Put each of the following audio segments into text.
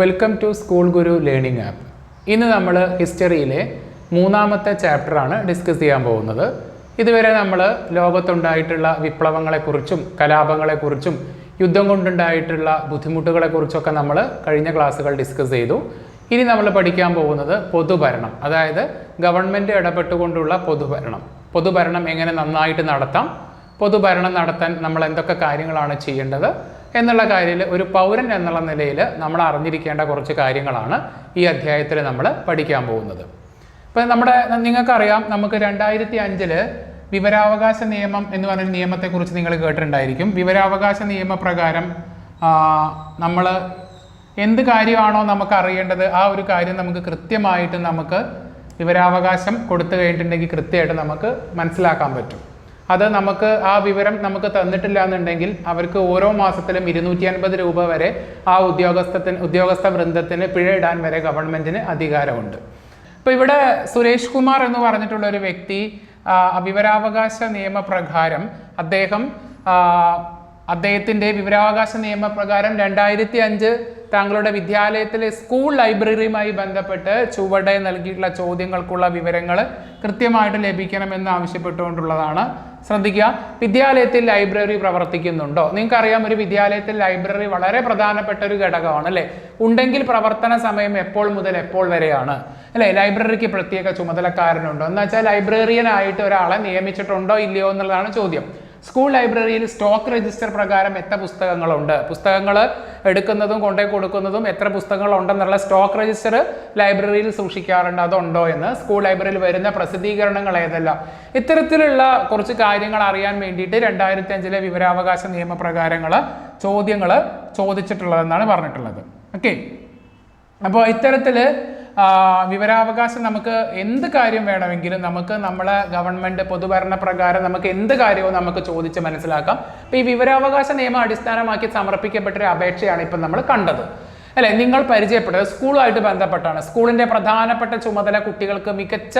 Welcome to school Guru learning app ഇന്ന് നമ്മൾ ഹിസ്റ്ററിയിലെ മൂന്നാമത്തെ ചാപ്റ്ററാണ് ഡിസ്കസ് ചെയ്യാൻ പോകുന്നത്. ഇതുവരെ നമ്മൾ ലോകത്തുണ്ടായിട്ടുള്ള വിപ്ലവങ്ങളെക്കുറിച്ചും കലാപങ്ങളെക്കുറിച്ചും യുദ്ധം കൊണ്ടുണ്ടായിട്ടുള്ള ബുദ്ധിമുട്ടുകളെക്കുറിച്ചൊക്കെ നമ്മൾ കഴിഞ്ഞ ക്ലാസ്സുകൾ ഡിസ്കസ് ചെയ്തു. ഇനി നമ്മൾ പഠിക്കാൻ പോകുന്നത് പൊതുഭരണം. അതായത് ഗവൺമെന്റ് ഇടപെട്ടുകൊണ്ടുള്ള പൊതുഭരണം. പൊതുഭരണം എങ്ങനെ നന്നായിട്ട് നടത്താം പൊതുഭരണം നടത്താൻ നമ്മൾ എന്തൊക്കെ കാര്യങ്ങളാണ് ചെയ്യേണ്ടത് എന്നുള്ള കാര്യത്തിൽ ഒരു പൗരൻ എന്നുള്ള നിലയിൽ നമ്മൾ അറിഞ്ഞിരിക്കേണ്ട കുറച്ച് കാര്യങ്ങളാണ് ഈ അധ്യായത്തിൽ നമ്മൾ പഠിക്കാൻ പോകുന്നത്. ഇപ്പം നമ്മുടെ നിങ്ങൾക്കറിയാം നമുക്ക് രണ്ടായിരത്തി അഞ്ചിൽ വിവരാവകാശ നിയമം എന്ന് പറഞ്ഞ നിയമത്തെക്കുറിച്ച് നിങ്ങൾ കേട്ടിട്ടുണ്ടായിരിക്കും. വിവരാവകാശ നിയമപ്രകാരം നമ്മൾ എന്ത് കാര്യമാണോ നമുക്ക് അറിയേണ്ടത് ആ ഒരു കാര്യം നമുക്ക് കൃത്യമായിട്ട് നമുക്ക് വിവരാവകാശം കൊടുത്തു കഴിഞ്ഞിട്ടുണ്ടെങ്കിൽ കൃത്യമായിട്ട് നമുക്ക് മനസ്സിലാക്കാൻ പറ്റും. അത് നമുക്ക് ആ വിവരം നമുക്ക് തന്നിട്ടില്ല എന്നുണ്ടെങ്കിൽ അവർക്ക് ഓരോ മാസത്തിലും ഇരുന്നൂറ്റി അൻപത് രൂപ വരെ ആ ഉദ്യോഗസ്ഥത്തിന് ഉദ്യോഗസ്ഥ വൃന്ദത്തിന് പിഴ ഇടാൻ വരെ ഗവൺമെന്റിന് അധികാരമുണ്ട്. ഇപ്പൊ ഇവിടെ സുരേഷ് കുമാർ എന്ന് പറഞ്ഞിട്ടുള്ള ഒരു വ്യക്തി വിവരാവകാശ നിയമപ്രകാരം അദ്ദേഹം ആ, അദ്ദേഹത്തിന്റെ വിവരാവകാശ നിയമപ്രകാരം രണ്ടായിരത്തി അഞ്ച് താങ്കളുടെ വിദ്യാലയത്തിലെ സ്കൂൾ ലൈബ്രറിയുമായി ബന്ധപ്പെട്ട് ചുവടെ നൽകിയിട്ടുള്ള ചോദ്യങ്ങൾക്കുള്ള വിവരങ്ങൾ കൃത്യമായിട്ട് ലഭിക്കണമെന്ന് ആവശ്യപ്പെട്ടുകൊണ്ടുള്ളതാണ്. ശ്രദ്ധിക്കുക വിദ്യാലയത്തിൽ ലൈബ്രറി പ്രവർത്തിക്കുന്നുണ്ടോ? നിങ്ങൾക്കറിയാം ഒരു വിദ്യാലയത്തിൽ ലൈബ്രറി വളരെ പ്രധാനപ്പെട്ട ഒരു ഘടകമാണ് അല്ലേ? ഉണ്ടെങ്കിൽ പ്രവർത്തന സമയം എപ്പോൾ മുതൽ എപ്പോൾ വരെയാണ് അല്ലേ? ലൈബ്രറിക്ക് പ്രത്യേക ചുമതലക്കാരനുണ്ടോ? എന്ന് വെച്ചാൽ ലൈബ്രറിയനായിട്ട് ഒരാളെ നിയമിച്ചിട്ടുണ്ടോ ഇല്ലയോ എന്നുള്ളതാണ് ചോദ്യം. സ്കൂൾ ലൈബ്രറിയിൽ സ്റ്റോക്ക് രജിസ്റ്റർ പ്രകാരം എത്ര പുസ്തകങ്ങളുണ്ട്? പുസ്തകങ്ങൾ എടുക്കുന്നതും കൊണ്ടേ കൊടുക്കുന്നതും എത്ര പുസ്തകങ്ങളുണ്ടെന്നുള്ള സ്റ്റോക്ക് രജിസ്റ്റർ ലൈബ്രറിയിൽ സൂക്ഷിക്കാറുണ്ട്. അതുണ്ടോ എന്ന് സ്കൂൾ ലൈബ്രറിയിൽ വരുന്ന പ്രസിദ്ധീകരണങ്ങൾ ഏതെല്ലാം? ഇത്തരത്തിലുള്ള കുറച്ച് കാര്യങ്ങൾ അറിയാൻ വേണ്ടിയിട്ട് രണ്ടായിരത്തി അഞ്ചിലെ വിവരാവകാശ നിയമപ്രകാരങ്ങൾ ചോദ്യങ്ങൾ ചോദിച്ചിട്ടുള്ളതെന്നാണ് പറഞ്ഞിട്ടുള്ളത്. ഓക്കെ അപ്പോൾ ഇത്തരത്തിൽ വിവരാവകാശം നമുക്ക് എന്ത് കാര്യം വേണമെങ്കിലും നമുക്ക് നമ്മളെ ഗവൺമെന്റ് പൊതുഭരണ പ്രകാരം നമുക്ക് എന്ത് കാര്യവും നമുക്ക് ചോദിച്ച് മനസ്സിലാക്കാം. ഈ വിവരാവകാശ നിയമം അടിസ്ഥാനമാക്കി സമർപ്പിക്കപ്പെട്ട ഒരു അപേക്ഷയാണ് ഇപ്പം നമ്മൾ കണ്ടത്. അല്ലെ? നിങ്ങൾ പരിചയപ്പെട്ടത് സ്കൂളുമായിട്ട് ബന്ധപ്പെട്ടാണ്. സ്കൂളിന്റെ പ്രധാനപ്പെട്ട ചുമതല കുട്ടികൾക്ക് മികച്ച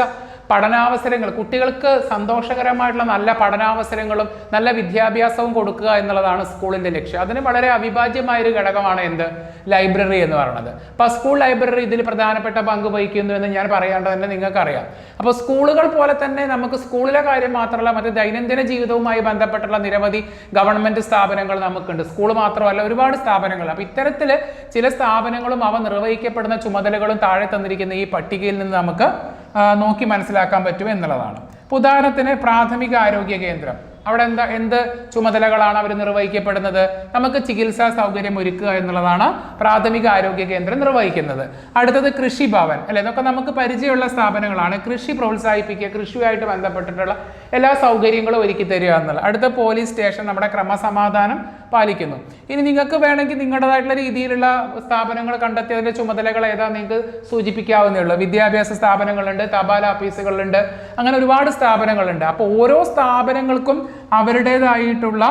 പഠനാവസരങ്ങൾ കുട്ടികൾക്ക് സന്തോഷകരമായിട്ടുള്ള നല്ല പഠനാവസരങ്ങളും നല്ല വിദ്യാഭ്യാസവും കൊടുക്കുക എന്നുള്ളതാണ് സ്കൂളിന്റെ ലക്ഷ്യം. അതിന് വളരെ അവിഭാജ്യമായൊരു ഘടകമാണ് എന്ത്? ലൈബ്രറി എന്ന് പറയുന്നത്. അപ്പോൾ സ്കൂൾ ലൈബ്രറി ഇതിൽ പ്രധാനപ്പെട്ട പങ്ക് വഹിക്കുന്നു എന്ന് ഞാൻ പറയാണ്ട് തന്നെ നിങ്ങൾക്കറിയാം. അപ്പോൾ സ്കൂളുകൾ പോലെ തന്നെ നമുക്ക് സ്കൂളിലെ കാര്യം മാത്രമല്ല മറ്റ് ദൈനംദിന ജീവിതവുമായി ബന്ധപ്പെട്ടുള്ള നിരവധി ഗവൺമെന്റ് സ്ഥാപനങ്ങൾ നമുക്കുണ്ട്. സ്കൂൾ മാത്രമല്ല ഒരുപാട് സ്ഥാപനങ്ങൾ. അപ്പോൾ ഇത്തരത്തിൽ ചില സ്ഥാപനങ്ങളും അവ നിർവഹിക്കപ്പെടുന്ന ചുമതലകളും താഴെ തന്നിരിക്കുന്ന ഈ പട്ടികയിൽ നിന്ന് നമുക്ക് നോക്കി മനസ്സിലാക്കാൻ പറ്റും എന്നുള്ളതാണ്. ഇപ്പൊ ഉദാഹരണത്തിന് പ്രാഥമിക ആരോഗ്യ കേന്ദ്രം. അവിടെ എന്താ എന്ത് ചുമതലകളാണ് അവർ നിർവഹിക്കപ്പെടുന്നത്? നമുക്ക് ചികിത്സാ സൗകര്യം ഒരുക്കുക എന്നുള്ളതാണ് പ്രാഥമിക ആരോഗ്യ കേന്ദ്രം നിർവഹിക്കുന്നത്. അടുത്തത് കൃഷിഭവൻ. അല്ലെ? ഇതൊക്കെ നമുക്ക് പരിചയമുള്ള സ്ഥാപനങ്ങളാണ്. കൃഷി പ്രോത്സാഹിപ്പിക്കുക കൃഷിയുമായിട്ട് ബന്ധപ്പെട്ടിട്ടുള്ള എല്ലാ സൗകര്യങ്ങളും ഒരുക്കി തരിക എന്നുള്ളത് അടുത്ത പോലീസ് സ്റ്റേഷൻ നമ്മുടെ ക്രമസമാധാനം പാലിക്കുന്നു. ഇനി നിങ്ങൾക്ക് വേണമെങ്കിൽ നിങ്ങളുടേതായിട്ടുള്ള രീതിയിലുള്ള സ്ഥാപനങ്ങൾ കണ്ടെത്തിയതിന്റെ ചുമതലകൾ ഏതാ നിങ്ങൾക്ക് സൂചിപ്പിക്കാവുന്നേ ഉള്ളൂ. വിദ്യാഭ്യാസ സ്ഥാപനങ്ങളുണ്ട് തപാൽ ഓഫീസുകളുണ്ട് അങ്ങനെ ഒരുപാട് സ്ഥാപനങ്ങളുണ്ട്. അപ്പോൾ ഓരോ സ്ഥാപനങ്ങൾക്കും അവരുടേതായിട്ടുള്ള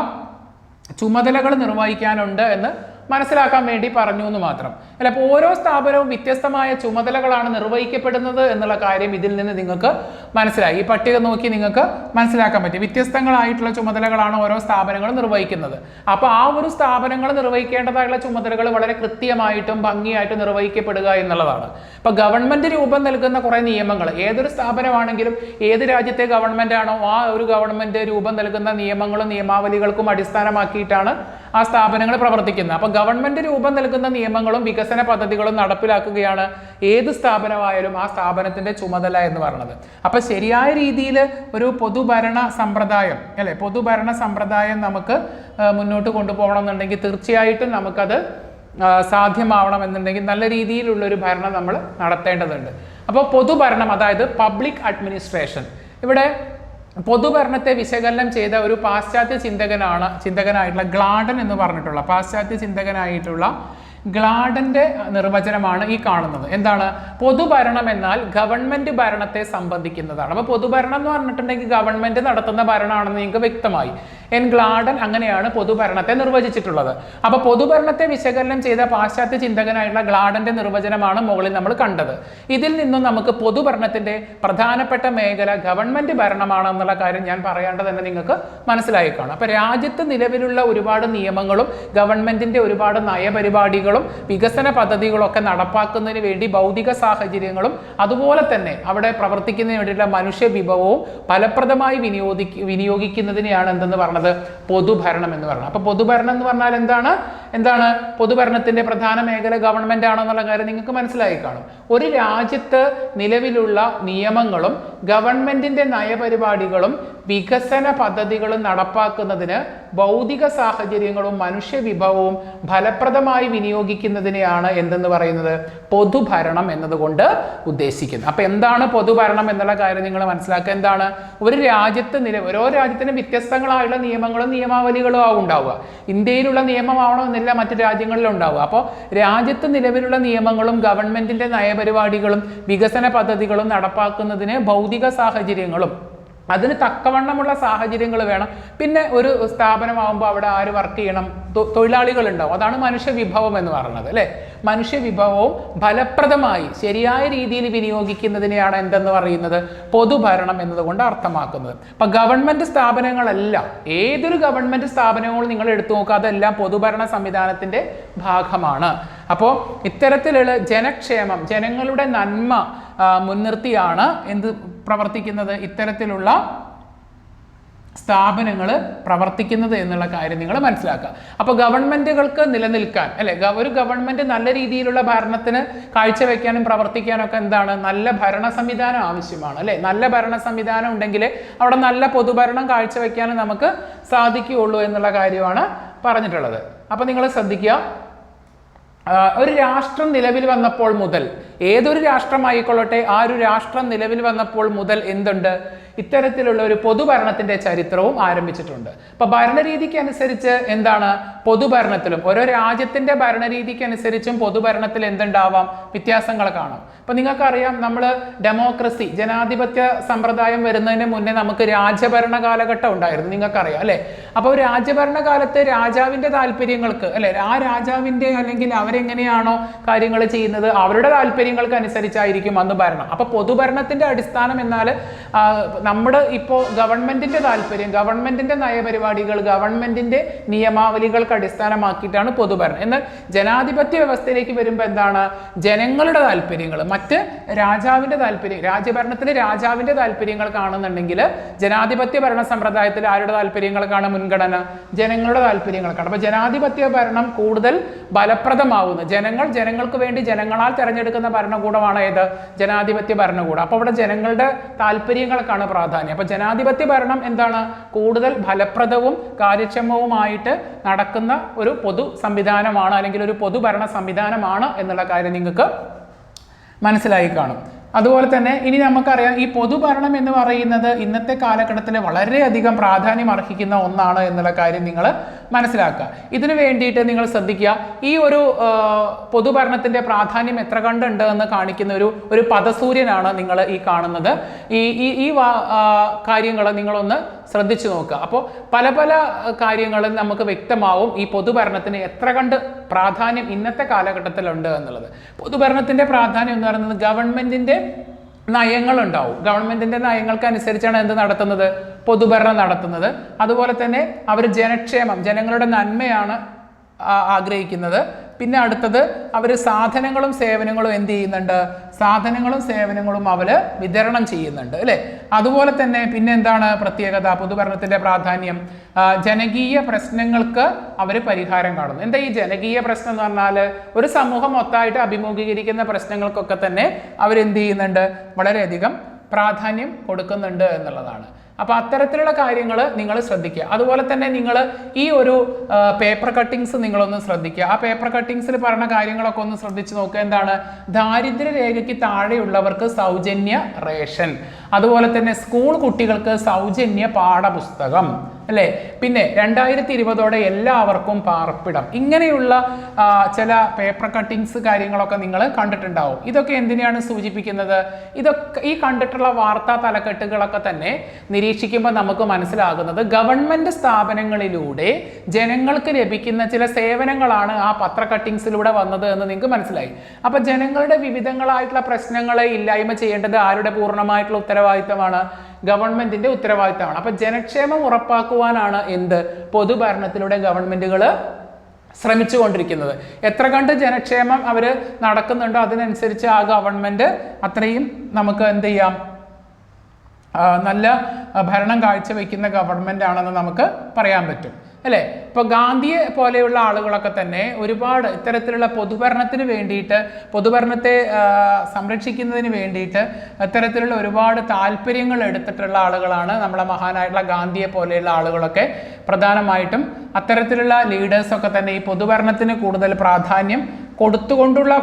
ചുമതലകൾ നിർവഹിക്കാനുണ്ട് എന്ന് മനസ്സിലാക്കാൻ വേണ്ടി പറഞ്ഞു എന്ന് മാത്രം. അല്ല അപ്പോൾ ഓരോ സ്ഥാപനവും വ്യത്യസ്തമായ ചുമതലകളാണ് നിർവഹിക്കപ്പെടുന്നത് എന്നുള്ള കാര്യം ഇതിൽ നിന്ന് നിങ്ങൾക്ക് മനസ്സിലായി. ഈ പട്ടിക നോക്കി നിങ്ങൾക്ക് മനസ്സിലാക്കാൻ പറ്റും. വ്യത്യസ്തങ്ങളായിട്ടുള്ള ചുമതലകളാണ് ഓരോ സ്ഥാപനങ്ങളും നിർവഹിക്കുന്നത്. അപ്പോൾ ആ ഒരു സ്ഥാപനങ്ങൾ നിർവഹിക്കേണ്ടതായുള്ള ചുമതലകൾ വളരെ കൃത്യമായിട്ടും ഭംഗിയായിട്ടും നിർവഹിക്കപ്പെടുക എന്നുള്ളതാണ്. ഇപ്പൊ ഗവൺമെന്റ് രൂപം നൽകുന്ന കുറേ നിയമങ്ങൾ ഏതൊരു സ്ഥാപനമാണെങ്കിലും ഏത് രാജ്യത്തെ ഗവൺമെന്റ് ആണോ ആ ഒരു ഗവൺമെന്റ് രൂപം നൽകുന്ന നിയമങ്ങളും നിയമാവലികൾക്കും അടിസ്ഥാനമാക്കിയിട്ടാണ് ആ സ്ഥാപനങ്ങൾ പ്രവർത്തിക്കുന്നത്. അപ്പൊ ഗവൺമെന്റ് രൂപം നൽകുന്ന നിയമങ്ങളും വികസന പദ്ധതികളും നടപ്പിലാക്കുകയാണ് ഏത് സ്ഥാപനമായാലും ആ സ്ഥാപനത്തിന്റെ ചുമതല എന്ന് പറയുന്നത്. അപ്പോൾ ശരിയായ രീതിയിൽ ഒരു പൊതുഭരണ സമ്പ്രദായം അല്ലെ? പൊതുഭരണ സമ്പ്രദായം നമുക്ക് മുന്നോട്ട് കൊണ്ടുപോകണം എന്നുണ്ടെങ്കിൽ തീർച്ചയായിട്ടും നമുക്കത് സാധ്യമാവണമെന്നുണ്ടെങ്കിൽ നല്ല രീതിയിലുള്ള ഒരു ഭരണം നമ്മൾ നടത്തേണ്ടതുണ്ട്. അപ്പോൾ പൊതുഭരണം അതായത് പബ്ലിക് അഡ്മിനിസ്ട്രേഷൻ. ഇവിടെ പൊതുഭരണത്തെ വിശകലനം ചെയ്ത ഒരു പാശ്ചാത്യ ചിന്തകനാണ് ചിന്തകനായിട്ടുള്ള ഗ്ലാഡൻ എന്ന് പറഞ്ഞിട്ടുള്ള പാശ്ചാത്യ ചിന്തകനായിട്ടുള്ള ഗ്ലാഡന്റെ നിർവചനമാണ് ഈ കാണുന്നത്. എന്താണ്? പൊതുഭരണം എന്നാൽ ഗവൺമെന്റ് ഭരണത്തെ സംബന്ധിക്കുന്നതാണ്. അപ്പോൾ പൊതുഭരണം എന്ന് പറഞ്ഞിട്ടുണ്ടെങ്കിൽ ഗവൺമെന്റ് നടത്തുന്ന ഭരണമാണെന്ന് നിങ്ങൾക്ക് വ്യക്തമായി. എൻ ഗ്ലാഡൻ അങ്ങനെയാണ് പൊതുഭരണത്തെ നിർവചിച്ചിട്ടുള്ളത്. അപ്പോൾ പൊതുഭരണത്തെ വിശകലനം ചെയ്ത പാശ്ചാത്യ ചിന്തകനായിട്ടുള്ള ഗ്ലാഡന്റെ നിർവചനമാണ് മുകളിൽ നമ്മൾ കണ്ടത്. ഇതിൽ നിന്നും നമുക്ക് പൊതുഭരണത്തിന്റെ പ്രധാനപ്പെട്ട മേഖല ഗവൺമെന്റ് ഭരണമാണെന്നുള്ള കാര്യം ഞാൻ പറയാണ്ട് തന്നെ നിങ്ങൾക്ക് മനസ്സിലായി കാണും. അപ്പോൾ രാജ്യത്ത് നിലവിലുള്ള ഒരുപാട് നിയമങ്ങളും ഗവൺമെന്റിന്റെ ഒരുപാട് നയപരിപാടികളും വികസന പദ്ധതികളും ഒക്കെ നടപ്പാക്കുന്നതിന് വേണ്ടി ഭൗതിക സാഹചര്യങ്ങളും അതുപോലെ തന്നെ അവിടെ പ്രവർത്തിക്കുന്നതിന് വേണ്ടിയിട്ടുള്ള മനുഷ്യ വിഭവവും ഫലപ്രദമായി വിനിയോഗി വിനിയോഗിക്കുന്നതിനെയാണ് എന്തെന്ന് പറഞ്ഞത്? പൊതുഭരണം എന്ന് പറയുന്നത് അപ്പോൾ പൊതുഭരണം എന്ന് പറഞ്ഞാൽ എന്താണ്? എന്താണ്? പൊതുഭരണത്തിന്റെ പ്രധാന മേഖല ഗവൺമെന്റ് ആണെന്നുള്ള കാര്യം നിങ്ങൾക്ക് മനസ്സിലായി കാണും. ഒരു രാജ്യത്ത് നിലവിലുള്ള നിയമങ്ങളും ഗവൺമെന്റിന്റെ നയപരിപാടികളും വികസന പദ്ധതികളും നടപ്പാക്കുന്നതിന് ഭൗതിക സാഹചര്യങ്ങളും മനുഷ്യ വിഭവവും ഫലപ്രദമായി വിനിയോഗിക്കുന്നതിനെയാണ് എന്തെന്ന് പറയുന്നത് പൊതുഭരണം എന്നതുകൊണ്ട് ഉദ്ദേശിക്കുന്നത്. അപ്പൊ എന്താണ് പൊതുഭരണം എന്നുള്ള കാര്യം നിങ്ങൾ മനസ്സിലാക്കുക. എന്താണ്? ഒരു രാജ്യത്ത് നില ഓരോ രാജ്യത്തിനും വ്യത്യസ്തങ്ങളായുള്ള നിയമങ്ങളും നിയമാവലികളും ആവും ഉണ്ടാവുക. ഇന്ത്യയിലുള്ള നിയമമാവണമെന്നില്ല മറ്റു രാജ്യങ്ങളിലും ഉണ്ടാവുക. അപ്പോൾ രാജ്യത്ത് നിലവിലുള്ള നിയമങ്ങളും ഗവൺമെന്റിന്റെ നയപരിപാടികളും വികസന പദ്ധതികളും നടപ്പാക്കുന്നതിന് ഭൗതിക സാഹചര്യങ്ങളും അതിന് തക്കവണ്ണമുള്ള സാഹചര്യങ്ങൾ വേണം. പിന്നെ ഒരു സ്ഥാപനമാകുമ്പോൾ അവിടെ ആര് വർക്ക് ചെയ്യണം? തൊഴിലാളികൾ ഉണ്ടാവും അതാണ് മനുഷ്യ വിഭവം എന്ന് പറയുന്നത് അല്ലേ? മനുഷ്യ വിഭവവും ഫലപ്രദമായി ശരിയായ രീതിയിൽ വിനിയോഗിക്കുന്നതിനെയാണ് എന്തെന്ന് പറയുന്നത്? പൊതുഭരണം എന്നതുകൊണ്ട് അർത്ഥമാക്കുന്നത്. അപ്പൊ ഗവൺമെന്റ് സ്ഥാപനങ്ങളെല്ലാം ഏതൊരു ഗവൺമെന്റ് സ്ഥാപനങ്ങളും നിങ്ങൾ എടുത്തു നോക്കുക അതെല്ലാം പൊതുഭരണ സംവിധാനത്തിന്റെ ഭാഗമാണ്. അപ്പോൾ ഇത്തരത്തിലുള്ള ജനക്ഷേമം ജനങ്ങളുടെ നന്മ മുൻനിർത്തിയാണ് എന്ത് പ്രവർത്തിക്കുന്നത് ഇത്തരത്തിലുള്ള സ്ഥാപനങ്ങൾ പ്രവർത്തിക്കുന്നത് എന്നുള്ള കാര്യം നിങ്ങൾ മനസ്സിലാക്കുക. അപ്പോൾ ഗവൺമെന്റുകൾക്ക് നിലനിൽക്കാൻ അല്ലെ? ഒരു ഗവൺമെന്റ് നല്ല രീതിയിലുള്ള ഭരണത്തിന് കാഴ്ചവെക്കാനും പ്രവർത്തിക്കാനും ഒക്കെ എന്താണ്? നല്ല ഭരണ സംവിധാനം ആവശ്യമാണ് അല്ലെ? നല്ല ഭരണ സംവിധാനം ഉണ്ടെങ്കിൽ അവിടെ നല്ല പൊതുഭരണം കാഴ്ചവെക്കാനും നമുക്ക് സാധിക്കുകയുള്ളൂ എന്നുള്ള കാര്യമാണ് പറഞ്ഞിട്ടുള്ളത്. അപ്പോൾ നിങ്ങൾ ശ്രദ്ധിക്കുക. ഒരു രാഷ്ട്രം നിലവിൽ വന്നപ്പോൾ മുതൽ ഏതൊരു രാഷ്ട്രമായിക്കൊള്ളട്ടെ ആ ഒരു രാഷ്ട്രം നിലവിൽ വന്നപ്പോൾ മുതൽ എന്തുണ്ട്? ഇത്തരത്തിലുള്ള ഒരു പൊതുഭരണത്തിന്റെ ചരിത്രവും ആരംഭിച്ചിട്ടുണ്ട്. അപ്പൊ ഭരണരീതിക്ക് അനുസരിച്ച് എന്താണ് പൊതുഭരണത്തിലും? ഓരോ രാജ്യത്തിന്റെ ഭരണരീതിക്ക് അനുസരിച്ചും പൊതുഭരണത്തിൽ എന്തുണ്ടാവാം? വ്യത്യാസങ്ങൾ കാണാം. ഇപ്പൊ നിങ്ങൾക്കറിയാം നമ്മൾ ഡെമോക്രസി ജനാധിപത്യ സമ്പ്രദായം വരുന്നതിന് മുന്നേ നമുക്ക് രാജഭരണ കാലഘട്ടം ഉണ്ടായിരുന്നു. നിങ്ങൾക്കറിയാം അല്ലെ? അപ്പോൾ രാജഭരണ കാലത്ത് രാജാവിന്റെ താല്പര്യങ്ങൾക്ക് അല്ലെ? ആ രാജാവിന്റെ അല്ലെങ്കിൽ അവരെങ്ങനെയാണോ കാര്യങ്ങൾ ചെയ്യുന്നത് അവരുടെ താല്പര്യങ്ങൾക്ക് അനുസരിച്ചായിരിക്കും അന്ന് ഭരണം. അപ്പൊ പൊതുഭരണത്തിന്റെ അടിസ്ഥാനം എന്നാൽ നമ്മുടെ ഇപ്പോൾ ഗവൺമെന്റിന്റെ താല്പര്യം ഗവൺമെന്റിന്റെ നയപരിപാടികൾ ഗവൺമെന്റിന്റെ നിയമാവലികൾക്ക് അടിസ്ഥാനമാക്കിയിട്ടാണ് പൊതുഭരണം. എന്നാൽ ജനാധിപത്യ വ്യവസ്ഥയിലേക്ക് വരുമ്പോൾ എന്താണ്? ജനങ്ങളുടെ താല്പര്യങ്ങൾ മറ്റ് രാജാവിന്റെ താല്പര്യം രാജ്യഭരണത്തിൽ രാജാവിന്റെ താല്പര്യങ്ങൾ കാണുന്നുണ്ടെങ്കിൽ ജനാധിപത്യ ഭരണ സമ്പ്രദായത്തിൽ ആരുടെ താല്പര്യങ്ങൾക്കാണ് മുൻഗണന. ജനങ്ങളുടെ താല്പര്യങ്ങൾക്കാണ് അപ്പൊ ജനാധിപത്യ ഭരണം കൂടുതൽ ഫലപ്രദമാവുന്നു. ജനങ്ങൾ ജനങ്ങൾക്ക് വേണ്ടി ജനങ്ങളാൽ തിരഞ്ഞെടുക്കുന്ന ഭരണകൂടമാണ് ഏത്? ജനാധിപത്യ ഭരണകൂടം. അപ്പോൾ അവിടെ ജനങ്ങളുടെ താല്പര്യങ്ങൾക്കാണ് പ്രാധാന്യം. അപ്പോൾ ജനാധിപത്യ ഭരണം എന്താണ്? കൂടുതൽ ഫലപ്രദവും കാര്യക്ഷമവുമായിട്ട് നടക്കുന്ന ഒരു പൊതു സംവിധാനമാണ് അല്ലെങ്കിൽ ഒരു പൊതുഭരണ സംവിധാനമാണ് എന്നുള്ള കാര്യം നിങ്ങൾക്ക് മനസ്സിലായി കാണും. അതുപോലെ തന്നെ ഇനി നമുക്കറിയാം ഈ പൊതുഭരണം എന്ന് പറയുന്നത് ഇന്നത്തെ കാലഘട്ടത്തിൽ വളരെയധികം പ്രാധാന്യം അർഹിക്കുന്ന ഒന്നാണ് എന്നുള്ള കാര്യം നിങ്ങൾ മനസ്സിലാക്കുക. ഇതിനു വേണ്ടിയിട്ട് നിങ്ങൾ ശ്രദ്ധിക്കുക ഈ ഒരു പൊതുഭരണത്തിന്റെ പ്രാധാന്യം എത്ര കണ്ടുണ്ട് എന്ന് കാണിക്കുന്ന ഒരു ഒരു പദസൂര്യനാണ് നിങ്ങൾ ഈ കാണുന്നത്. ഈ ഈ ഈ കാര്യങ്ങൾ നിങ്ങളൊന്ന് ശ്രദ്ധിച്ചു നോക്കുക. അപ്പോൾ പല പല കാര്യങ്ങളും നമുക്ക് വ്യക്തമാവും ഈ പൊതുഭരണത്തിന് എത്ര കണ്ട് പ്രാധാന്യം ഇന്നത്തെ കാലഘട്ടത്തിലുണ്ട് എന്നുള്ളത്. പൊതുഭരണത്തിന്റെ പ്രാധാന്യം എന്ന് പറയുന്നത് ഗവൺമെന്റിന്റെ നയങ്ങളുണ്ടാവും. ഗവൺമെന്റിന്റെ നയങ്ങൾക്ക് അനുസരിച്ചാണ് എന്ത് നടത്തുന്നത്? പൊതുഭരണം നടത്തുന്നത്. അതുപോലെ തന്നെ അവർ ജനക്ഷേമം ജനങ്ങളുടെ നന്മയാണ് ആഗ്രഹിക്കുന്നത്. പിന്നെ അടുത്തത് അവർ സാധനങ്ങളും സേവനങ്ങളും എന്ത് ചെയ്യുന്നുണ്ട്? സാധനങ്ങളും സേവനങ്ങളും അവർ വിതരണം ചെയ്യുന്നുണ്ട് അല്ലേ? അതുപോലെ തന്നെ പിന്നെ എന്താണ് പ്രത്യേകത? പൊതുഭരണത്തിന്റെ പ്രാധാന്യം. ജനകീയ പ്രശ്നങ്ങൾക്ക് അവർ പരിഹാരം കാണുന്നു. എന്താ ഈ ജനകീയ പ്രശ്നം എന്ന് പറഞ്ഞാൽ ഒരു സമൂഹം മൊത്തമായിട്ട് അഭിമുഖീകരിക്കുന്ന പ്രശ്നങ്ങൾക്കൊക്കെ തന്നെ അവരെന്ത് ചെയ്യുന്നുണ്ട്? വളരെയധികം പ്രാധാന്യം കൊടുക്കുന്നുണ്ട് എന്നുള്ളതാണ്. അപ്പോൾ അത്തരത്തിലുള്ള കാര്യങ്ങൾ നിങ്ങൾ ശ്രദ്ധിക്കുക. അതുപോലെ തന്നെ നിങ്ങൾ ഈ ഒരു പേപ്പർ കട്ടിങ്സ് നിങ്ങളൊന്ന് ശ്രദ്ധിക്കുക. ആ പേപ്പർ കട്ടിങ്സിൽ പറഞ്ഞ കാര്യങ്ങളൊക്കെ ഒന്ന് ശ്രദ്ധിച്ച് നോക്കുക. എന്താണ്? ദാരിദ്ര്യ രേഖയ്ക്ക് താഴെയുള്ളവർക്ക് സൗജന്യ റേഷൻ. അതുപോലെ തന്നെ സ്കൂൾ കുട്ടികൾക്ക് സൗജന്യ പാഠപുസ്തകം അല്ലേ? പിന്നെ രണ്ടായിരത്തി ഇരുപതോടെ എല്ലാവർക്കും പാർപ്പിടം. ഇങ്ങനെയുള്ള ചില പേപ്പർ കട്ടിങ്സ് കാര്യങ്ങളൊക്കെ നിങ്ങൾ കണ്ടിട്ടുണ്ടാവും. ഇതൊക്കെ എന്തിനെയാണ് സൂചിപ്പിക്കുന്നത്? ഇതൊക്കെ ഈ കണ്ടിട്ടുള്ള വാർത്താ തലക്കെട്ടുകളൊക്കെ തന്നെ നിരീക്ഷിക്കുമ്പോൾ നമുക്ക് മനസ്സിലാകുന്നത് ഗവൺമെന്റ് സ്ഥാപനങ്ങളിലൂടെ ജനങ്ങൾക്ക് ലഭിക്കുന്ന ചില സേവനങ്ങളാണ് ആ പത്ര കട്ടിങ്സിലൂടെ വന്നത് എന്ന് നിങ്ങൾക്ക് മനസ്സിലായി. അപ്പോൾ ജനങ്ങളുടെ വിവിധങ്ങളായിട്ടുള്ള പ്രശ്നങ്ങളെ ഇല്ലായ്മ ചെയ്യേണ്ടത് ആരുടെ പൂർണമായിട്ടുള്ള ഉത്തരവാദിത്തമാണ്. ഗവൺമെന്റിന്റെ ഉത്തരവാദിത്തമാണ്. അപ്പൊ ജനക്ഷേമം ഉറപ്പാക്കുവാനാണ് എന്ത്? പൊതുഭരണത്തിലൂടെ ഗവൺമെന്റുകൾ ശ്രമിച്ചുകൊണ്ടിരിക്കുന്നത്. എത്ര കണ്ട് ജനക്ഷേമം അവർ നടക്കുന്നുണ്ടോ അതിനനുസരിച്ച് ആ ഗവൺമെന്റ് അത്രയും നമുക്ക് എന്ത് ചെയ്യാം? നല്ല ഭരണം കാഴ്ചവെക്കുന്ന ഗവൺമെന്റ് ആണെന്ന് നമുക്ക് പറയാൻ പറ്റും. അല്ലേ? ഇപ്പോൾ ഗാന്ധിയെ പോലെയുള്ള ആളുകളൊക്കെ തന്നെ ഒരുപാട് ഇത്തരത്തിലുള്ള പൊതുഭരണത്തിന് വേണ്ടിയിട്ട് പൊതുഭരണത്തെ സംരക്ഷിക്കുന്നതിന് വേണ്ടിയിട്ട് ഇത്തരത്തിലുള്ള ഒരുപാട് താല്പര്യങ്ങൾ എടുത്തിട്ടുള്ള ആളുകളാണ് നമ്മളെ മഹാനായിട്ടുള്ള ഗാന്ധിയെ പോലെയുള്ള ആളുകളൊക്കെ. പ്രധാനമായിട്ടും അത്തരത്തിലുള്ള ലീഡേഴ്സൊക്കെ തന്നെ ഈ പൊതുഭരണത്തിന് കൂടുതൽ പ്രാധാന്യം കൊടുത്തുകൊണ്ടുള്ള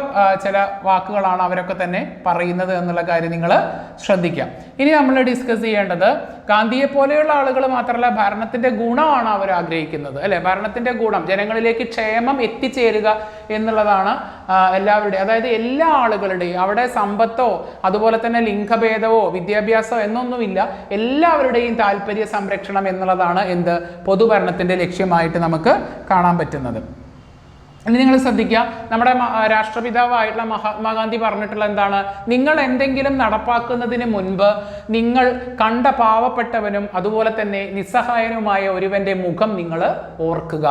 ചില വാക്കുകളാണ് അവരൊക്കെ തന്നെ പറയുന്നത് എന്നുള്ള കാര്യം നിങ്ങൾ ശ്രദ്ധിക്കാം. ഇനി നമ്മൾ ഡിസ്കസ് ചെയ്യേണ്ടത് ഗാന്ധിയെ പോലെയുള്ള ആളുകൾ മാത്രമല്ല ഭരണത്തിന്റെ ഗുണമാണ് അവർ ആഗ്രഹിക്കുന്നത് അല്ലെ? ഭരണത്തിന്റെ ഗുണം ജനങ്ങളിലേക്ക് ക്ഷേമം എത്തിച്ചേരുക എന്നുള്ളതാണ് എല്ലാവരുടെയും അതായത് എല്ലാ ആളുകളുടെയും അവിടെ സമ്പത്തോ അതുപോലെ തന്നെ ലിംഗഭേദമോ വിദ്യാഭ്യാസമോ എന്നൊന്നുമില്ല എല്ലാവരുടെയും താല്പര്യ സംരക്ഷണം എന്നുള്ളതാണ് എന്ത്? പൊതുഭരണത്തിന്റെ ലക്ഷ്യമായിട്ട് നമുക്ക് കാണാൻ പറ്റുന്നത്. ഇനി നിങ്ങൾ ശ്രദ്ധിക്കുക. നമ്മുടെ രാഷ്ട്രപിതാവായിട്ടുള്ള മഹാത്മാഗാന്ധി പറഞ്ഞിട്ടുള്ള എന്താണ്? നിങ്ങൾ എന്തെങ്കിലും നടപ്പാക്കുന്നതിന് മുൻപ് നിങ്ങൾ കണ്ട പാവപ്പെട്ടവനും അതുപോലെ തന്നെ നിസ്സഹായനുമായ ഒരുവന്റെ മുഖം നിങ്ങൾ ഓർക്കുക.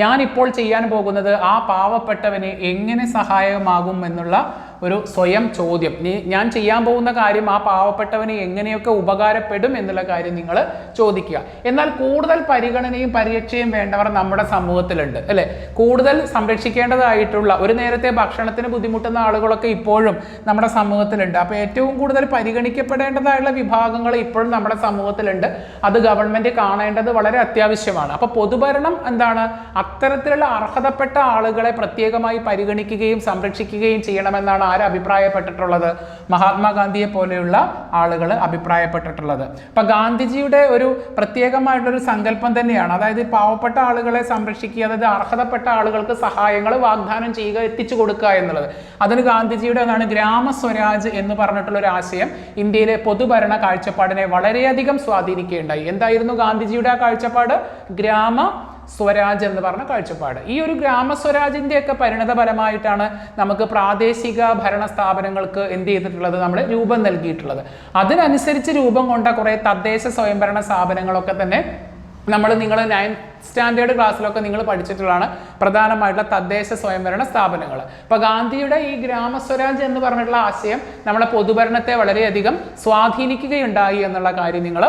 ഞാനിപ്പോൾ ചെയ്യാൻ പോകുന്നത് ആ പാവപ്പെട്ടവന് എങ്ങനെ സഹായമാകും എന്നുള്ള ഒരു സ്വയം ചോദ്യം. നീ- ഞാൻ ചെയ്യാൻ പോകുന്ന കാര്യം ആ പാവപ്പെട്ടവന് എങ്ങനെയൊക്കെ ഉപകാരപ്പെടും എന്നുള്ള കാര്യം നിങ്ങൾ ചോദിക്കുക. എന്നാൽ കൂടുതൽ പരിഗണനയും പരിരക്ഷയും വേണ്ടവർ നമ്മുടെ സമൂഹത്തിലുണ്ട് അല്ലെ? കൂടുതൽ സംരക്ഷിക്കേണ്ടതായിട്ടുള്ള ഒരു നേരത്തെ ഭക്ഷണത്തിന് ബുദ്ധിമുട്ടുന്ന ആളുകളൊക്കെ ഇപ്പോഴും നമ്മുടെ സമൂഹത്തിലുണ്ട്. അപ്പോൾ ഏറ്റവും കൂടുതൽ പരിഗണിക്കപ്പെടേണ്ടതായുള്ള വിഭാഗങ്ങൾ ഇപ്പോഴും നമ്മുടെ സമൂഹത്തിലുണ്ട്. അത് ഗവൺമെന്റ് കാണേണ്ടത് വളരെ അത്യാവശ്യമാണ്. അപ്പോൾ പൊതുഭരണം എന്താണ്? അത്തരത്തിലുള്ള അർഹതപ്പെട്ട ആളുകളെ പ്രത്യേകമായി പരിഗണിക്കുകയും സംരക്ഷിക്കുകയും ചെയ്യണമെന്നാണ് ആര് അഭിപ്രായപ്പെട്ടിട്ടുള്ളത്? മഹാത്മാഗാന്ധിയെ പോലെയുള്ള ആളുകൾ അഭിപ്രായപ്പെട്ടിട്ടുള്ളത്. അപ്പൊ ഗാന്ധിജിയുടെ ഒരു പ്രത്യേകമായിട്ടുള്ളൊരു സങ്കല്പം തന്നെയാണ്. അതായത് പാവപ്പെട്ട ആളുകളെ സംരക്ഷിക്കുക അതായത് അർഹതപ്പെട്ട ആളുകൾക്ക് സഹായങ്ങൾ വാഗ്ദാനം ചെയ്യുക എത്തിച്ചു കൊടുക്കുക എന്നുള്ളത്. അതിന് ഗാന്ധിജിയുടെ ഒന്നാണ് ഗ്രാമസ്വരാജ് എന്ന് പറഞ്ഞിട്ടുള്ള ഒരു ആശയം ഇന്ത്യയിലെ പൊതുഭരണ കാഴ്ചപ്പാടിനെ വളരെയധികം സ്വാധീനിക്കുകയുണ്ടായി. എന്തായിരുന്നു ഗാന്ധിജിയുടെ ആ കാഴ്ചപ്പാട്? ഗ്രാമ സ്വരാജ് എന്ന് പറഞ്ഞ കാഴ്ചപ്പാട്. ഈ ഒരു ഗ്രാമസ്വരാജിന്റെ ഒക്കെ പരിണത ഫലമായിട്ടാണ് നമുക്ക് പ്രാദേശിക ഭരണ സ്ഥാപനങ്ങൾക്ക് എന്ത് ചെയ്തിട്ടുള്ളത് നമ്മൾ രൂപം നൽകിയിട്ടുള്ളത്. അതിനനുസരിച്ച് രൂപം കൊണ്ട കുറേ തദ്ദേശ സ്വയംഭരണ സ്ഥാപനങ്ങളൊക്കെ തന്നെ നമ്മൾ നിങ്ങൾ നയൻത് സ്റ്റാൻഡേർഡ് ക്ലാസ്സിലൊക്കെ നിങ്ങൾ പഠിച്ചിട്ടുള്ളതാണ് പ്രധാനമായിട്ടുള്ള തദ്ദേശ സ്വയംഭരണ സ്ഥാപനങ്ങൾ. അപ്പൊ ഗാന്ധിയുടെ ഈ ഗ്രാമസ്വരാജ് എന്ന് പറഞ്ഞിട്ടുള്ള ആശയം നമ്മുടെ പൊതുഭരണത്തെ വളരെയധികം സ്വാധീനിക്കുകയുണ്ടായി എന്നുള്ള കാര്യം നിങ്ങൾ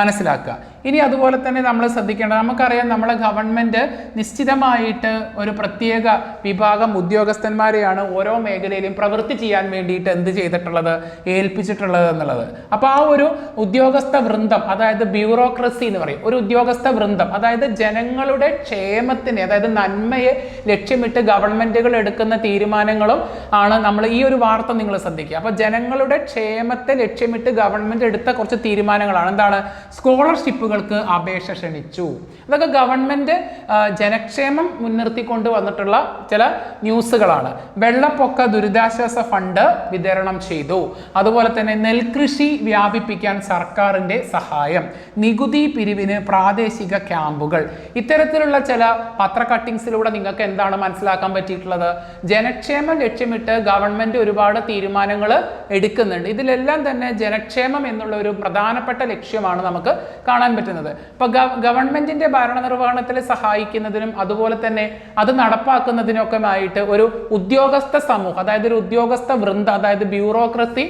മനസ്സിലാക്കുക. ഇനി അതുപോലെ തന്നെ നമ്മൾ ശ്രദ്ധിക്കേണ്ടത് നമുക്കറിയാം നമ്മളെ ഗവൺമെന്റ് നിശ്ചിതമായിട്ട് ഒരു പ്രത്യേക വിഭാഗം ഉദ്യോഗസ്ഥന്മാരെയാണ് ഓരോ മേഖലയിലും പ്രവൃത്തി ചെയ്യാൻ വേണ്ടിയിട്ട് എന്ത് ചെയ്തിട്ടുള്ളത് ഏൽപ്പിച്ചിട്ടുള്ളത് എന്നുള്ളത്. അപ്പോൾ ആ ഒരു ഉദ്യോഗസ്ഥ വൃന്ദം അതായത് ബ്യൂറോക്രസി എന്ന് പറയും. ഒരു ഉദ്യോഗസ്ഥ വൃന്ദം അതായത് ജനങ്ങളുടെ ക്ഷേമത്തിന് അതായത് നന്മയെ ലക്ഷ്യമിട്ട് ഗവൺമെന്റുകൾ എടുക്കുന്ന തീരുമാനങ്ങളും ആണ് നമ്മൾ ഈ ഒരു വാർത്ത നിങ്ങൾ ശ്രദ്ധിക്കുക. അപ്പോൾ ജനങ്ങളുടെ ക്ഷേമത്തെ ലക്ഷ്യമിട്ട് ഗവൺമെന്റ് എടുത്ത കുറച്ച് തീരുമാനങ്ങളാണ്. എന്താണ്? സ്കോളർഷിപ്പുകൾക്ക് അപേക്ഷ ക്ഷണിച്ചു. അതൊക്കെ ഗവൺമെന്റ് ആ, ജനക്ഷേമം മുൻനിർത്തിക്കൊണ്ട് വന്നിട്ടുള്ള ചില ന്യൂസുകളാണ്. വെള്ളപ്പൊക്ക ദുരിതാശ്വാസ ഫണ്ട് വിതരണം ചെയ്തു. അതുപോലെ തന്നെ നെൽകൃഷി വ്യാപിപ്പിക്കാൻ സർക്കാരിന്റെ സഹായം. നികുതി പിരിവിന് പ്രാദേശിക ക്യാമ്പുകൾ. ഇത്തരത്തിലുള്ള ചില പത്ര കട്ടിങ്സിലൂടെ നിങ്ങൾക്ക് എന്താണ് മനസ്സിലാക്കാൻ പറ്റിയിട്ടുള്ളത്? ജനക്ഷേമം ലക്ഷ്യമിട്ട് ഗവൺമെന്റ് ഒരുപാട് തീരുമാനങ്ങൾ എടുക്കുന്നുണ്ട്. ഇതിലെല്ലാം തന്നെ ജനക്ഷേമം എന്നുള്ള ഒരു പ്രധാനപ്പെട്ട ലക്ഷ്യമാണ് നമുക്ക് കാണാൻ പറ്റുന്നത്. ഇപ്പൊ ഗവൺമെന്റിന്റെ ഭരണനിർവഹണത്തിൽ സഹായിക്കുന്നതിനും അതുപോലെ തന്നെ അത് നടപ്പാക്കുന്നതിനൊക്കെ ആയിട്ട് ഒരു ഉദ്യോഗസ്ഥ സമൂഹം അതായത് ഒരു ഉദ്യോഗസ്ഥ വൃന്ദ അതായത് ബ്യൂറോക്രസി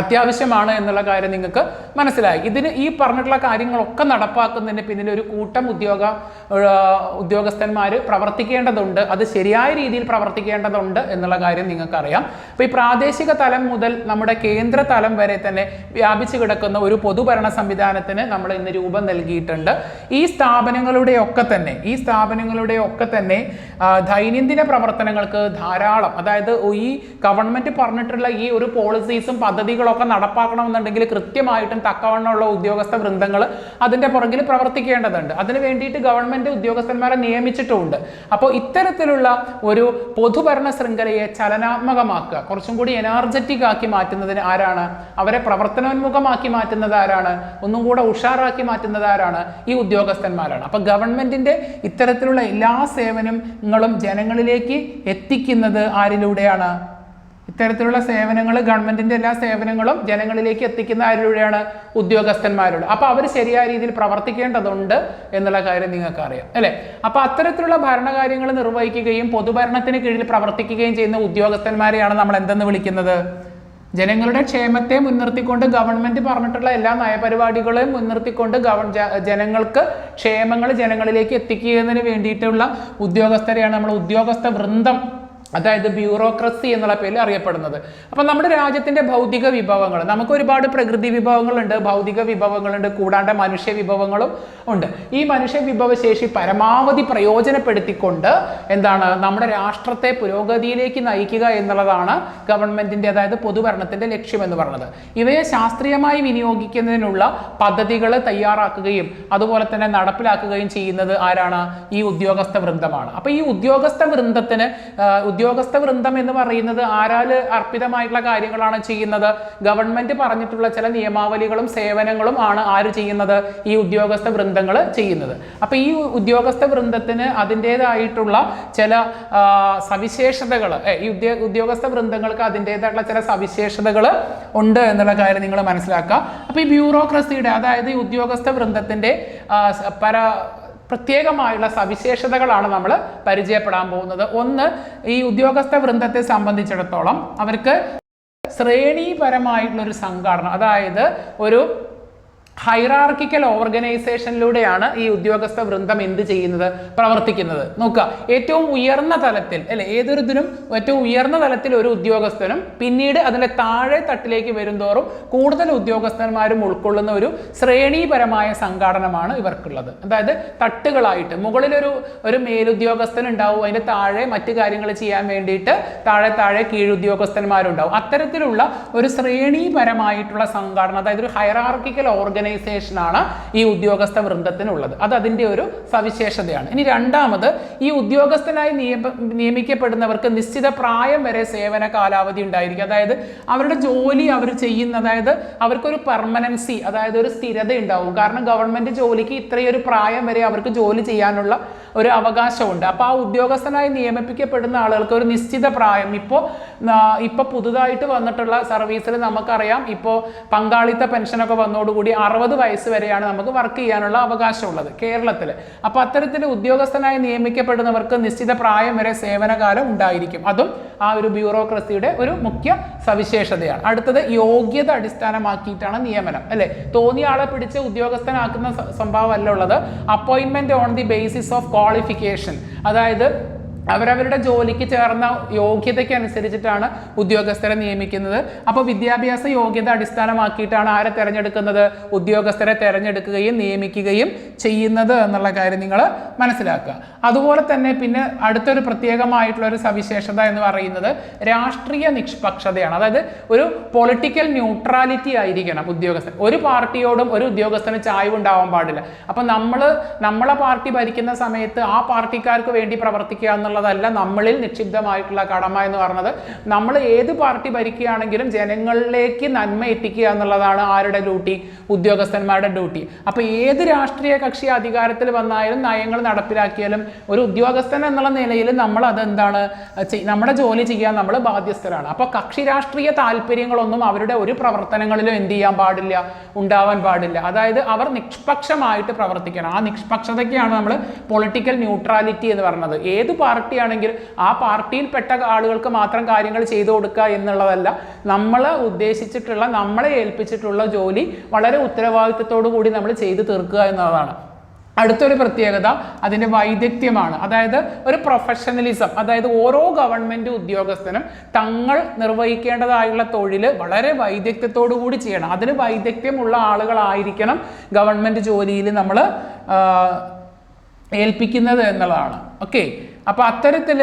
അത്യാവശ്യമാണ് എന്നുള്ള കാര്യം നിങ്ങൾക്ക് മനസ്സിലായി. ഇതിന് ഈ പറഞ്ഞിട്ടുള്ള കാര്യങ്ങളൊക്കെ നടപ്പാക്കുന്നതിന് പിന്നിൽ ഒരു കൂട്ടം ഉദ്യോഗ ഉദ്യോഗസ്ഥന്മാർ പ്രവർത്തിക്കേണ്ടതുണ്ട്. അത് ശരിയായ രീതിയിൽ പ്രവർത്തിക്കേണ്ടതുണ്ട് എന്നുള്ള കാര്യം നിങ്ങൾക്കറിയാം. അപ്പോൾ ഈ പ്രാദേശിക തലം മുതൽ നമ്മുടെ കേന്ദ്ര തലം വരെ തന്നെ വ്യാപിച്ചു കിടക്കുന്ന ഒരു പൊതുഭരണ സംവിധാനത്തിന് നമ്മൾ ഇന്ന് രൂപം നൽകിയിട്ടുണ്ട്. ഈ സ്ഥാപനങ്ങളുടെ ഒക്കെ തന്നെ ഈ സ്ഥാപനങ്ങളുടെ ഒക്കെ തന്നെ ദൈനംദിന പ്രവർത്തനങ്ങൾക്ക് ധാരാളം അതായത് ഈ ഗവൺമെന്റ് പറഞ്ഞിട്ടുള്ള ഈ ഒരു പോളിസീസും പദ്ധതികളും പദ്ധതികളൊക്കെ നടപ്പാക്കണമെന്നുണ്ടെങ്കിൽ കൃത്യമായിട്ടും തക്കവണ്ണമുള്ള ഉദ്യോഗസ്ഥ വൃന്ദങ്ങൾ അതിന്റെ പുറകിൽ പ്രവർത്തിക്കേണ്ടതുണ്ട്. അതിന് വേണ്ടിയിട്ട് ഗവൺമെന്റ് ഉദ്യോഗസ്ഥന്മാരെ നിയമിച്ചിട്ടുമുണ്ട് അപ്പോൾ ഇത്തരത്തിലുള്ള ഒരു പൊതുഭരണ ശൃംഖലയെ ചലനാത്മകമാക്കുക കുറച്ചും കൂടി എനർജറ്റിക് ആക്കി മാറ്റുന്നതിന് ആരാണ്? അവരെ പ്രവർത്തനോന്മുഖമാക്കി മാറ്റുന്നത് ആരാണ്? ഒന്നും കൂടെ ഉഷാറാക്കി മാറ്റുന്നത് ആരാണ്? ഈ ഉദ്യോഗസ്ഥന്മാരാണ്. അപ്പോൾ ഗവൺമെന്റിന്റെ ഇത്തരത്തിലുള്ള എല്ലാ സേവനങ്ങളും ജനങ്ങളിലേക്ക് എത്തിക്കുന്നത് ആരിലൂടെയാണ്? ഇത്തരത്തിലുള്ള സേവനങ്ങൾ ഗവൺമെന്റിന്റെ എല്ലാ സേവനങ്ങളും ജനങ്ങളിലേക്ക് എത്തിക്കുന്ന ആരിലൂടെയാണ് ഉദ്യോഗസ്ഥന്മാരോട് അപ്പൊ അവർ ശരിയായ രീതിയിൽ പ്രവർത്തിക്കേണ്ടതുണ്ട് എന്നുള്ള കാര്യം നിങ്ങൾക്ക് അറിയാം അല്ലെ? അപ്പൊ അത്തരത്തിലുള്ള ഭരണകാര്യങ്ങൾ നിർവഹിക്കുകയും പൊതുഭരണത്തിന് കീഴിൽ പ്രവർത്തിക്കുകയും ചെയ്യുന്ന ഉദ്യോഗസ്ഥന്മാരെയാണ് നമ്മൾ എന്തെന്ന് വിളിക്കുന്നത്? ജനങ്ങളുടെ ക്ഷേമത്തെ മുൻനിർത്തിക്കൊണ്ട് ഗവൺമെന്റ് പറഞ്ഞിട്ടുള്ള എല്ലാ നയപരിപാടികളെയും മുൻനിർത്തിക്കൊണ്ട് ഗവൺ ജനങ്ങൾക്ക് ക്ഷേമങ്ങൾ ജനങ്ങളിലേക്ക് എത്തിക്കുന്നതിന് വേണ്ടിയിട്ടുള്ള ഉദ്യോഗസ്ഥരെയാണ് നമ്മൾ ഉദ്യോഗസ്ഥ വൃന്ദം അതായത് ബ്യൂറോക്രസി എന്നുള്ള പേരിൽ അറിയപ്പെടുന്നത്. അപ്പം നമ്മുടെ രാജ്യത്തിന്റെ ഭൗതിക വിഭവങ്ങൾ നമുക്ക് ഒരുപാട് പ്രകൃതി വിഭവങ്ങളുണ്ട് ഭൗതിക വിഭവങ്ങളുണ്ട് കൂടാണ്ട് മനുഷ്യ വിഭവങ്ങളും ഉണ്ട്. ഈ മനുഷ്യ വിഭവശേഷി പരമാവധി പ്രയോജനപ്പെടുത്തിക്കൊണ്ട് എന്താണ് നമ്മുടെ രാഷ്ട്രത്തെ പുരോഗതിയിലേക്ക് നയിക്കുക എന്നുള്ളതാണ് ഗവൺമെന്റിന്റെ അതായത് പൊതുഭരണത്തിന്റെ ലക്ഷ്യം എന്ന് പറയുന്നത്. ഇവയെ ശാസ്ത്രീയമായി വിനിയോഗിക്കുന്നതിനുള്ള പദ്ധതികൾ തയ്യാറാക്കുകയും അതുപോലെ തന്നെ നടപ്പിലാക്കുകയും ചെയ്യുന്നത് ആരാണ്? ഈ ഉദ്യോഗസ്ഥ വൃന്ദമാണ്. അപ്പൊ ഈ ഉദ്യോഗസ്ഥ വൃന്ദത്തിന് ഉദ്യോഗസ്ഥ വൃന്ദം എന്ന് പറയുന്നത് ആരാൽ അർപ്പിതമായിട്ടുള്ള കാര്യങ്ങളാണ് ചെയ്യുന്നത്? ഗവൺമെന്റ് പറഞ്ഞിട്ടുള്ള ചില നിയമാവലികളും സേവനങ്ങളും ആണ് ആര് ചെയ്യുന്നത്? ഈ ഉദ്യോഗസ്ഥ വൃന്ദങ്ങൾ ചെയ്യുന്നത്. അപ്പൊ ഈ ഉദ്യോഗസ്ഥ വൃന്ദത്തിന് അതിന്റെതായിട്ടുള്ള ചില സവിശേഷതകൾ ഈ ഉദ്യോ ഉദ്യോഗസ്ഥ വൃന്ദങ്ങൾക്ക് അതിന്റെതായിട്ടുള്ള ചില സവിശേഷതകൾ ഉണ്ട് എന്നുള്ള കാര്യം നിങ്ങൾ മനസ്സിലാക്കുക. അപ്പൊ ഈ ബ്യൂറോക്രസിയുടെ അതായത് ഈ ഉദ്യോഗസ്ഥ വൃന്ദത്തിന്റെ പര പ്രത്യേകമായുള്ള സവിശേഷതകളാണ് നമ്മൾ പരിചയപ്പെടാൻ പോകുന്നത്. ഒന്ന് ഈ ഉദ്യോഗസ്ഥ വൃന്ദത്തെ സംബന്ധിച്ചിടത്തോളം അവർക്ക് ശ്രേണീപരമായിട്ടുള്ള ഒരു സംഘടന അതായത് ഒരു ഹൈറാർക്കിക്കൽ ഓർഗനൈസേഷനിലൂടെയാണ് ഈ ഉദ്യോഗസ്ഥ വൃന്ദം എന്ത് ചെയ്യുന്നത് പ്രവർത്തിക്കുന്നത്. നോക്കുക ഏറ്റവും ഉയർന്ന തലത്തിൽ അല്ലെ ഏതൊരു ഇതിനും ഏറ്റവും ഉയർന്ന തലത്തിൽ ഒരു ഉദ്യോഗസ്ഥനും പിന്നീട് അതിന്റെ താഴെ തട്ടിലേക്ക് വരുംതോറും കൂടുതൽ ഉദ്യോഗസ്ഥന്മാരും ഉൾക്കൊള്ളുന്ന ഒരു ശ്രേണീപരമായ സംഘാടനമാണ് ഇവർക്കുള്ളത്. അതായത് തട്ടുകളായിട്ട് മുകളിലൊരു ഒരു മേലുദ്യോഗസ്ഥൻ ഉണ്ടാവും അതിന്റെ താഴെ മറ്റു കാര്യങ്ങൾ ചെയ്യാൻ വേണ്ടിയിട്ട് താഴെ താഴെ കീഴുദ്യോഗസ്ഥന്മാരുണ്ടാവും. അത്തരത്തിലുള്ള ഒരു ശ്രേണീപരമായിട്ടുള്ള സംഘാടനം അതായത് ഒരു ഹൈറാർക്കിക്കൽ ഓർഗനൈസേഷൻ ആണ് ഈ ഉദ്യോഗസ്ഥ വൃന്ദത്തിനുള്ളത്. അത് അതിന്റെ ഒരു സവിശേഷതയാണ്. ഇനി രണ്ടാമത് ഈ ഉദ്യോഗസ്ഥനായി നിയമ നിയമിക്കപ്പെടുന്നവർക്ക് നിശ്ചിത പ്രായം വരെ സേവന കാലാവധി ഉണ്ടായിരിക്കും. അതായത് അവരുടെ ജോലി അവർ ചെയ്യുന്ന അതായത് അവർക്കൊരു പെർമനൻസി അതായത് ഒരു സ്ഥിരത ഉണ്ടാവും കാരണം ഗവൺമെന്റ് ജോലിക്ക് ഇത്രയൊരു പ്രായം വരെ അവർക്ക് ജോലി ചെയ്യാനുള്ള ഒരു അവകാശമുണ്ട്. അപ്പോൾ ആ ഉദ്യോഗസ്ഥനായി നിയമിപ്പിക്കപ്പെടുന്ന ആളുകൾക്ക് ഒരു നിശ്ചിത പ്രായം. ഇപ്പോൾ ഇപ്പോൾ പുതുതായിട്ട് വന്നിട്ടുള്ള സർവീസിൽ നമുക്കറിയാം ഇപ്പോൾ പങ്കാളിത്ത പെൻഷനൊക്കെ വന്നതോടുകൂടി അറുപത് വയസ്സ് വരെയാണ് നമുക്ക് വർക്ക് ചെയ്യാനുള്ള അവകാശമുള്ളത് കേരളത്തിൽ അപ്പോൾ അത്തരത്തിൽ ഉദ്യോഗസ്ഥനായി നിയമിക്കപ്പെടുന്നവർക്ക് നിശ്ചിത പ്രായം വരെ സേവനകാലം ഉണ്ടായിരിക്കും. അതും ആ ഒരു ബ്യൂറോക്രസിയുടെ ഒരു മുഖ്യ സവിശേഷതയാണ്. അടുത്തത് യോഗ്യത അടിസ്ഥാനമാക്കിയിട്ടാണ് നിയമനം അല്ലെ? തോന്നിയ ആളെ പിടിച്ച് ഉദ്യോഗസ്ഥനാക്കുന്ന സംഭവം അല്ല ഉള്ളത്. അപ്പോയിൻമെന്റ് on the basis of qualification അതായത് അവരവരുടെ ജോലിക്ക് ചേർന്ന യോഗ്യതയ്ക്ക് അനുസരിച്ചിട്ടാണ് ഉദ്യോഗസ്ഥരെ നിയമിക്കുന്നത്. അപ്പോൾ വിദ്യാഭ്യാസ യോഗ്യത അടിസ്ഥാനമാക്കിയിട്ടാണ് ആരെ തിരഞ്ഞെടുക്കുന്നത്? ഉദ്യോഗസ്ഥരെ തിരഞ്ഞെടുക്കുകയും നിയമിക്കുകയും ചെയ്യുന്നത് എന്നുള്ള കാര്യം നിങ്ങൾ മനസ്സിലാക്കുക. അതുപോലെ തന്നെ പിന്നെ അടുത്തൊരു പ്രത്യേകമായിട്ടുള്ള ഒരു സവിശേഷത എന്ന് പറയുന്നത് രാഷ്ട്രീയ നിഷ്പക്ഷതയാണ്. അതായത് ഒരു പൊളിറ്റിക്കൽ ന്യൂട്രാലിറ്റി ആയിരിക്കണം ഉദ്യോഗസ്ഥൻ. ഒരു പാർട്ടിയോടും ഒരു ഉദ്യോഗസ്ഥന് ചായ്വ് ഉണ്ടാവാൻ പാടില്ല. അപ്പം നമ്മൾ നമ്മളെ പാർട്ടി ഭരിക്കുന്ന സമയത്ത് ആ പാർട്ടിക്കാർക്ക് വേണ്ടി പ്രവർത്തിക്കുക എന്നുള്ളതല്ല നമ്മളിൽ നിക്ഷിപ്തമായിട്ടുള്ള കടമ എന്ന് പറഞ്ഞത്. നമ്മൾ ഏത് പാർട്ടി ഭരിക്കുകയാണെങ്കിലും ജനങ്ങളിലേക്ക് നന്മ എത്തിക്കുക എന്നുള്ളതാണ് ആരുടെ ഡ്യൂട്ടി? ഉദ്യോഗസ്ഥന്മാരുടെ ഡ്യൂട്ടി. അപ്പോൾ ഏത് രാഷ്ട്രീയ കക്ഷി അധികാരത്തിൽ വന്നാലും നയങ്ങൾ നടപ്പിലാക്കിയാലും ഒരു ഉദ്യോഗസ്ഥൻ എന്നുള്ള നിലയിൽ നമ്മൾ അതെന്താണ്? നമ്മുടെ ജോലി ചെയ്യാൻ നമ്മൾ ബാധ്യസ്ഥരാണ്. അപ്പോൾ കക്ഷി രാഷ്ട്രീയ താല്പര്യങ്ങളൊന്നും അവരുടെ ഒരു പ്രവർത്തനങ്ങളിലും എന്ത് ചെയ്യാൻ പാടില്ല? ഉണ്ടാവാൻ പാടില്ല. അതായത് അവർ നിഷ്പക്ഷമായിട്ട് പ്രവർത്തിക്കണം. ആ നിഷ്പക്ഷതയ്ക്കാണ് നമ്മൾ പൊളിറ്റിക്കൽ ന്യൂട്രാലിറ്റി എന്ന് പറയുന്നത് ഏത് പാർട്ടിയാണെങ്കിലും ആ പാർട്ടിയിൽപ്പെട്ട ആളുകൾക്ക് മാത്രം കാര്യങ്ങൾ ചെയ്തു കൊടുക്കുക എന്നുള്ളതല്ല. നമ്മൾ ഉദ്ദേശിച്ചിട്ടുള്ള നമ്മളെ ഏൽപ്പിച്ചിട്ടുള്ള ജോലി വളരെ ഉത്തരവാദിത്തത്തോടു കൂടി നമ്മൾ ചെയ്തു തീർക്കുക എന്നുള്ളതാണ്. അടുത്തൊരു പ്രത്യേകത അതിന്റെ വൈദഗ്ധ്യമാണ്. അതായത് ഒരു പ്രൊഫഷണലിസം അതായത് ഓരോ ഗവൺമെന്റ് ഉദ്യോഗസ്ഥനും തങ്ങൾ നിർവഹിക്കേണ്ടതായുള്ള തൊഴിൽ വളരെ വൈദഗ്ധ്യത്തോടു കൂടി ചെയ്യണം. അതിന് വൈദഗ്ധ്യമുള്ള ആളുകളായിരിക്കണം ഗവൺമെന്റ് ജോലിയിൽ നമ്മൾ ഏൽപ്പിക്കുന്നത് എന്നുള്ളതാണ്. ഓക്കെ അപ്പോൾ അത്തരത്തിൽ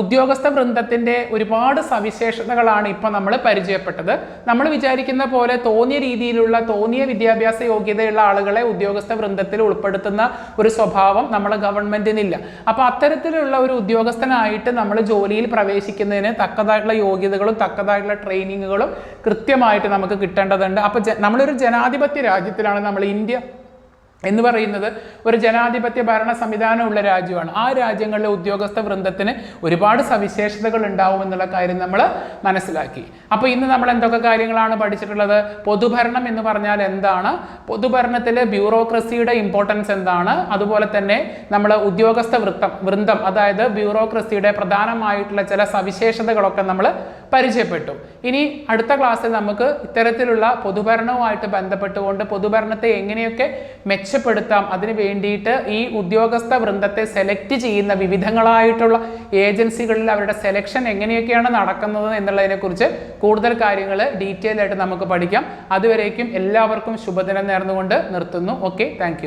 ഉദ്യോഗസ്ഥ വൃന്ദത്തിന്റെ ഒരുപാട് സവിശേഷതകളാണ് ഇപ്പോൾ നമ്മൾ പരിചയപ്പെട്ടത്. നമ്മൾ വിചാരിക്കുന്ന പോലെ തോന്നിയ രീതിയിലുള്ള തോന്നിയ വിദ്യാഭ്യാസ യോഗ്യതയുള്ള ആളുകളെ ഉദ്യോഗസ്ഥ വൃന്ദത്തിൽ ഉൾപ്പെടുത്തുന്ന ഒരു സ്വഭാവം നമ്മളെ ഗവൺമെന്റിനില്ല. അപ്പോൾ അത്തരത്തിലുള്ള ഒരു ഉദ്യോഗസ്ഥനായിട്ട് നമ്മൾ ജോലിയിൽ പ്രവേശിക്കുന്നതിന് തക്കതായിട്ടുള്ള യോഗ്യതകളും തക്കതായിട്ടുള്ള ട്രെയിനിങ്ങുകളും കൃത്യമായിട്ട് നമുക്ക് കിട്ടേണ്ടതുണ്ട്. അപ്പോൾ നമ്മളൊരു ജനാധിപത്യ രാജ്യത്തിലാണ് നമ്മൾ ഇന്ത്യ എന്ന് പറയുന്നത് ഒരു ജനാധിപത്യ ഭരണ സംവിധാനമുള്ള രാജ്യമാണ്. ആ രാജ്യങ്ങളിലെ ഉദ്യോഗസ്ഥ വൃന്ദത്തിന് ഒരുപാട് സവിശേഷതകൾ ഉണ്ടാവും എന്നുള്ള കാര്യം നമ്മൾ മനസ്സിലാക്കി. അപ്പോൾ ഇന്ന് നമ്മൾ എന്തൊക്കെ കാര്യങ്ങളാണ് പഠിച്ചിട്ടുള്ളത്? പൊതുഭരണം എന്ന് പറഞ്ഞാൽ എന്താണ്? പൊതുഭരണത്തിലെ ബ്യൂറോക്രസിയുടെ ഇമ്പോർട്ടൻസ് എന്താണ്? അതുപോലെ തന്നെ നമ്മൾ ഉദ്യോഗസ്ഥ വൃത്തം വൃന്ദം അതായത് ബ്യൂറോക്രസിയുടെ പ്രധാനമായിട്ടുള്ള ചില സവിശേഷതകളൊക്കെ നമ്മൾ പരിചയപ്പെട്ടു. ഇനി അടുത്ത ക്ലാസ്സിൽ നമുക്ക് ഇത്തരത്തിലുള്ള പൊതുഭരണവുമായിട്ട് ബന്ധപ്പെട്ടുകൊണ്ട് പൊതുഭരണത്തെ എങ്ങനെയൊക്കെ മെച്ചപ്പെടുത്താം അതിന് വേണ്ടിയിട്ട് ഈ ഉദ്യോഗസ്ഥ വൃന്ദത്തെ സെലക്ട് ചെയ്യുന്ന വിവിധങ്ങളായിട്ടുള്ള ഏജൻസികളിൽ അവരുടെ സെലക്ഷൻ എങ്ങനെയൊക്കെയാണ് നടക്കുന്നത് എന്നുള്ളതിനെക്കുറിച്ച് കൂടുതൽ കാര്യങ്ങൾ ഡീറ്റെയിൽ ആയിട്ട് നമുക്ക് പഠിക്കാം. അതുവരേക്കും എല്ലാവർക്കും ശുഭദിനം നേർന്നുകൊണ്ട് നിർത്തുന്നു. Okay thank